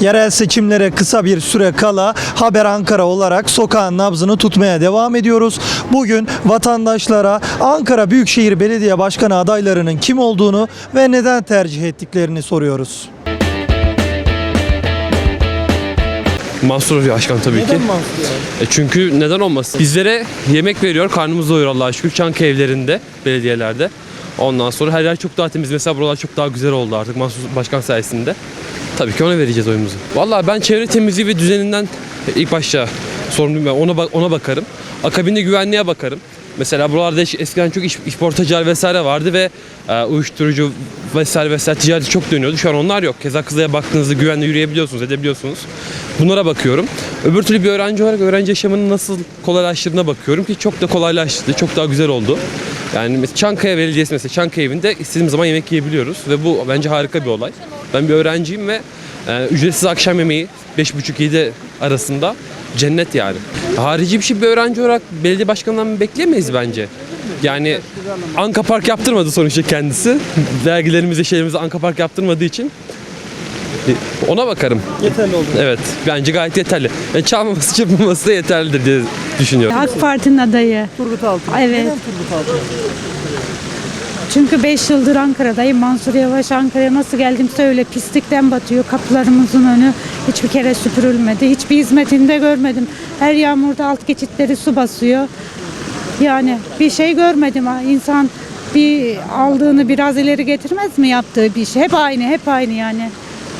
Yerel seçimlere kısa bir süre kala Haber Ankara olarak sokağın nabzını tutmaya devam ediyoruz. Bugün vatandaşlara Ankara Büyükşehir Belediye Başkanı adaylarının kim olduğunu ve neden tercih ettiklerini soruyoruz. Mansur Başkan tabii ki. E çünkü neden olmasın? Bizlere yemek veriyor, karnımızı doyuruyor Allah'a şükür. Çankı evlerinde, belediyelerde. Ondan sonra her yer çok daha temiz. Mesela buralar çok daha güzel oldu artık Mansur Başkan sayesinde. Tabii ki ona vereceğiz oyumuzu. Vallahi ben çevre temizliği ve düzeninden ilk başta sorumluyum ben. Ona, ona bakarım. Akabinde güvenliğe bakarım. Mesela buralarda eskiden çok iş, işportacılar vesaire vardı ve e, uyuşturucu vesaire vesaire ticareti çok dönüyordu. Şu an onlar yok. Keza Kızılay'a baktığınızda güvenle yürüyebiliyorsunuz, edebiliyorsunuz. Bunlara bakıyorum. Öbür türlü bir öğrenci olarak öğrenci yaşamının nasıl kolaylaştığına bakıyorum ki çok da kolaylaştı, çok daha güzel oldu. Yani mesela Çankaya Belediyesi mesela Çankaya evinde istediğimiz zaman yemek yiyebiliyoruz ve bu bence harika bir olay. Ben bir öğrenciyim ve e, ücretsiz akşam yemeği 5.30-7 arasında cennet yani. Harici bir şey bir öğrenci olarak belediye başkanından bekleyemeyiz bence. Yani Anka Park yaptırmadı sonuçta kendisi. Vergilerimize şeylerimize Anka Park yaptırmadığı için e, ona bakarım. Yeterli oldu. Evet bence gayet yeterli. Yani çalmaması çırpmaması da yeterlidir diye düşünüyorum. AK Parti'nin adayı. Turgut Altın. Evet. Neden Turgut Altın? Çünkü 5 yıldır Ankara'dayım. Mansur Yavaş Ankara'ya nasıl geldim öyle pislikten batıyor. Kapılarımızın önü hiçbir kere süpürülmedi. Hiçbir hizmetini de görmedim. Her yağmurda alt geçitleri su basıyor. Yani bir şey görmedim. ha. İnsan bir aldığını biraz ileri getirmez mi yaptığı bir şey? Hep aynı, hep aynı yani.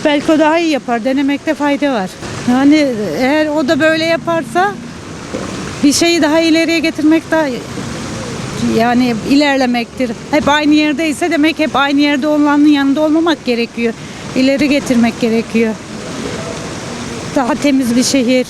Belki o daha iyi yapar. Denemekte fayda var. Yani eğer o da böyle yaparsa bir şeyi daha ileriye getirmek daha yani ilerlemektir. Hep aynı yerdeyse demek hep aynı yerde olanın yanında olmamak gerekiyor. İleri getirmek gerekiyor. Daha temiz bir şehir,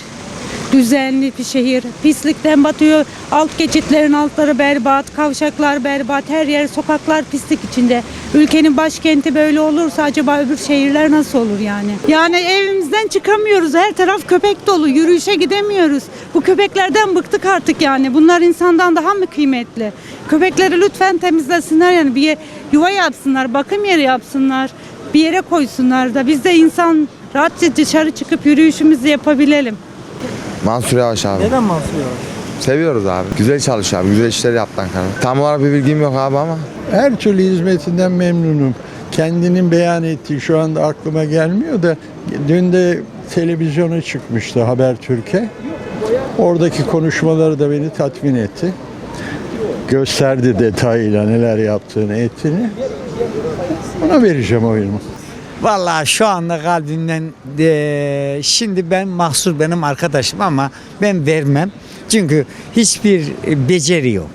düzenli bir şehir. Pislikten batıyor. Alt geçitlerin altları berbat, kavşaklar berbat, her yer sokaklar pislik içinde. Ülkenin başkenti böyle olursa acaba öbür şehirler nasıl olur yani? Yani evimizden çıkamıyoruz. Her taraf köpek dolu. Yürüyüşe gidemiyoruz. Bu köpeklerden bıktık artık yani. Bunlar insandan daha mı kıymetli? Köpekleri lütfen temizlesinler yani bir yuva yapsınlar, bakım yeri yapsınlar. Bir yere koysunlar da biz de insan rahatça dışarı çıkıp yürüyüşümüzü yapabilelim. Mansur Yavaş abi. Neden Mansur Yavaş? Seviyoruz abi. Güzel çalışıyor abi. Güzel işler yaptı Ankara. Tam olarak bir bilgim yok abi ama. Her türlü hizmetinden memnunum. Kendinin beyan ettiği şu anda aklıma gelmiyor da dün de televizyona çıkmıştı Habertürk'e. Oradaki konuşmaları da beni tatmin etti. Gösterdi detayıyla neler yaptığını, ettiğini. Ona vereceğim oyumu. Vallahi şu anda kalbimden eee, şimdi ben mahsur benim arkadaşım ama ben vermem. Çünkü hiçbir e, beceri yok.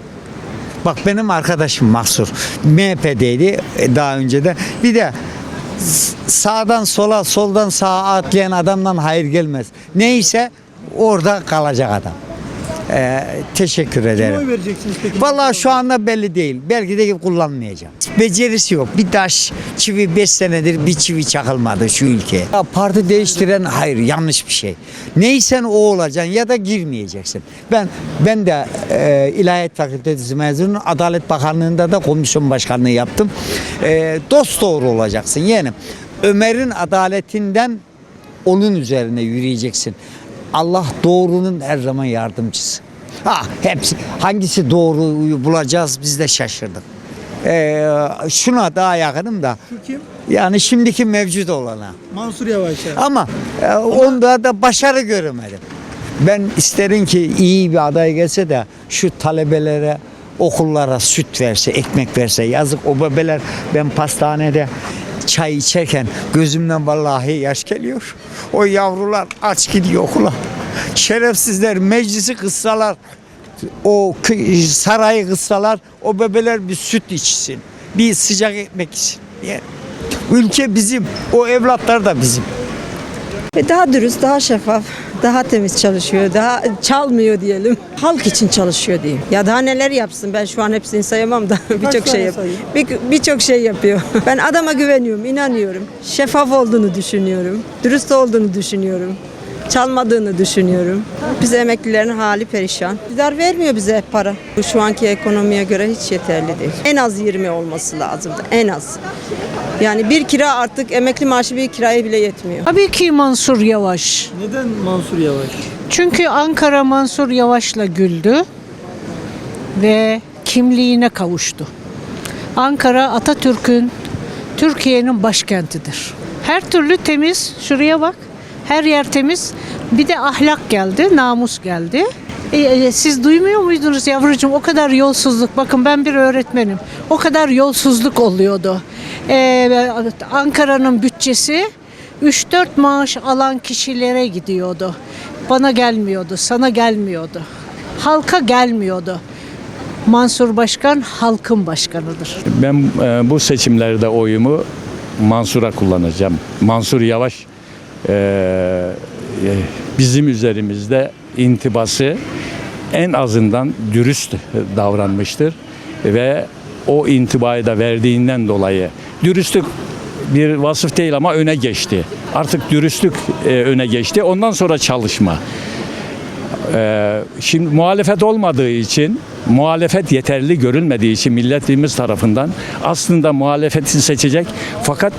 Bak benim arkadaşım mahsur. MHP'deydi e, daha önce de. Bir de sağdan sola soldan sağa atlayan adamdan hayır gelmez. Neyse orada kalacak adam. Eee, teşekkür ederim. Oy vereceksiniz peki? Vallahi şu anda belli değil. Belki de kullanmayacağım. Becerisi yok. Bir taş çivi 5 senedir bir çivi çakılmadı şu ülkeye. Ya parti değiştiren hayır yanlış bir şey. Neysen o olacaksın ya da girmeyeceksin. Ben ben de e, İlahiyat Fakültesi mezunuyum. Adalet Bakanlığı'nda da komisyon başkanlığı yaptım. E, dost doğru olacaksın yeğenim. Ömer'in adaletinden onun üzerine yürüyeceksin. Allah doğrunun her zaman yardımcısı. Ha hepsi hangisi doğruyu bulacağız biz de şaşırdık. Ee, şuna daha yakınım da Şu kim? yani şimdiki mevcut olana. Mansur Yavaş. yani. Ama e, onda da başarı göremedim. Ben isterim ki iyi bir aday gelse de şu talebelere okullara süt verse, ekmek verse yazık o bebeler ben pastanede çay içerken gözümden vallahi yaş geliyor. O yavrular aç gidiyor okula. Şerefsizler meclisi kıssalar, o sarayı kıssalar o bebeler bir süt içsin. Bir sıcak ekmek içsin. Yani ülke bizim, o evlatlar da bizim. Ve daha dürüst, daha şeffaf, daha temiz çalışıyor, daha çalmıyor diyelim. Halk için çalışıyor diyeyim. Ya daha neler yapsın ben şu an hepsini sayamam da birçok tane şey yap. sayayım? Bir- Birçok şey yapıyor. Ben adama güveniyorum, inanıyorum. Şeffaf olduğunu düşünüyorum. Dürüst olduğunu düşünüyorum. Çalmadığını düşünüyorum. Biz emeklilerin hali perişan. İktidar vermiyor bize para. Bu şu anki ekonomiye göre hiç yeterli değil. En az 20 olması lazımdı. En az. Yani bir kira artık emekli maaşı bir kiraya bile yetmiyor. Tabii ki Mansur Yavaş. Neden Mansur Yavaş? Çünkü Ankara Mansur Yavaş'la güldü ve kimliğine kavuştu. Ankara Atatürk'ün Türkiye'nin başkentidir. Her türlü temiz. Şuraya bak. Her yer temiz. Bir de ahlak geldi, namus geldi. E, e, siz duymuyor muydunuz yavrucuğum? O kadar yolsuzluk. Bakın ben bir öğretmenim. O kadar yolsuzluk oluyordu. E, Ankara'nın bütçesi 3-4 maaş alan kişilere gidiyordu. Bana gelmiyordu, sana gelmiyordu. Halka gelmiyordu. Mansur Başkan halkın başkanıdır. Ben e, bu seçimlerde oyumu Mansur'a kullanacağım. Mansur Yavaş e, e, bizim üzerimizde intibası en azından dürüst davranmıştır ve o intibayı da verdiğinden dolayı dürüstlük bir vasıf değil ama öne geçti. Artık dürüstlük e, öne geçti. Ondan sonra çalışma. Ee, şimdi muhalefet olmadığı için, muhalefet yeterli görülmediği için milletimiz tarafından aslında muhalefeti seçecek fakat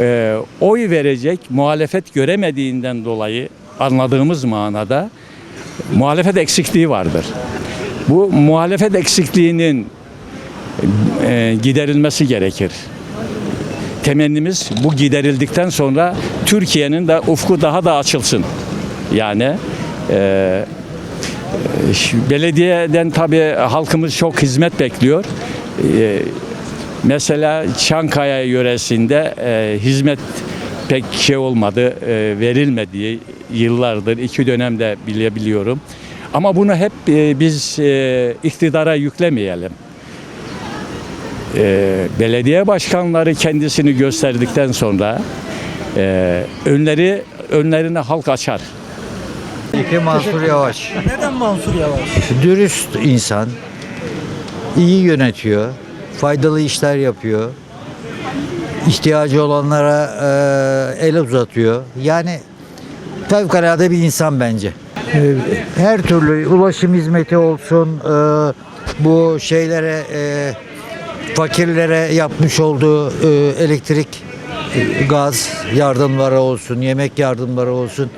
e, oy verecek muhalefet göremediğinden dolayı anladığımız manada muhalefet eksikliği vardır. Bu muhalefet eksikliğinin e, giderilmesi gerekir. Temennimiz bu giderildikten sonra Türkiye'nin de ufku daha da açılsın. Yani e, Ş- Belediyeden tabii halkımız çok hizmet bekliyor. Ee, mesela Çankaya yöresinde e, hizmet pek şey olmadı, e, verilmedi yıllardır, iki dönemde bilebiliyorum. Ama bunu hep e, biz e, iktidara yüklemeyelim. E, belediye başkanları kendisini gösterdikten sonra e, önleri önlerine halk açar. İki Mansur Yavaş. Neden Mansur Yavaş? Dürüst insan. iyi yönetiyor. Faydalı işler yapıyor. ihtiyacı olanlara e, el uzatıyor. Yani fevkalade bir insan bence. E, Her türlü ulaşım hizmeti olsun, e, bu şeylere e, fakirlere yapmış olduğu e, elektrik, e, gaz yardımları olsun, yemek yardımları olsun.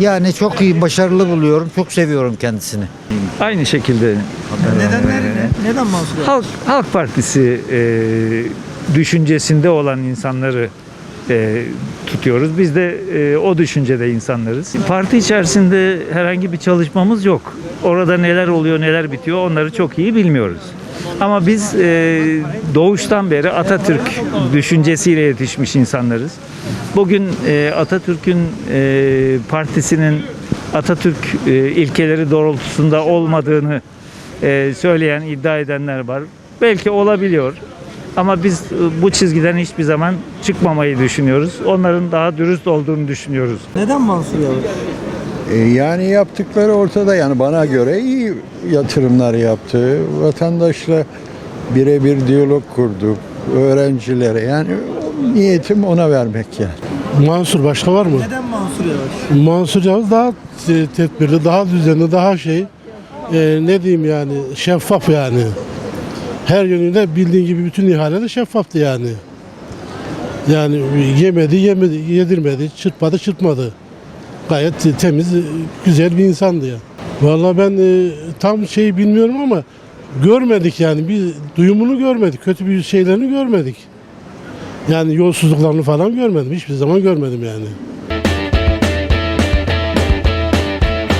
Yani çok iyi, başarılı buluyorum. Çok seviyorum kendisini. Aynı şekilde Nedenleri ne? Neden Mansur? Halk Halk Partisi e, düşüncesinde olan insanları e, tutuyoruz. Biz de e, o düşüncede insanlarız. Parti içerisinde herhangi bir çalışmamız yok. Orada neler oluyor, neler bitiyor onları çok iyi bilmiyoruz. Ama biz e, doğuştan beri Atatürk düşüncesiyle yetişmiş insanlarız. Bugün e, Atatürk'ün e, partisinin Atatürk e, ilkeleri doğrultusunda olmadığını e, söyleyen, iddia edenler var. Belki olabiliyor. Ama biz e, bu çizgiden hiçbir zaman çıkmamayı düşünüyoruz. Onların daha dürüst olduğunu düşünüyoruz. Neden Mansur Yavaş? E, Yani yaptıkları ortada yani bana göre iyi yatırımlar yaptı. Vatandaşla birebir diyalog kurduk. Öğrencilere yani niyetim ona vermek yani. Mansur başka var mı? Neden Mansur Yavaş? Mansur Yavaş daha tedbirli, daha düzenli, daha şey e, ne diyeyim yani şeffaf yani. Her yönüyle bildiğin gibi bütün ihaleler şeffaftı yani. Yani yemedi, yemedi, yedirmedi, çırpmadı, çırpmadı. Gayet temiz, güzel bir insandı ya. Vallahi ben e, tam şeyi bilmiyorum ama görmedik yani bir duyumunu görmedik, kötü bir şeylerini görmedik. Yani yolsuzluklarını falan görmedim, hiçbir zaman görmedim yani.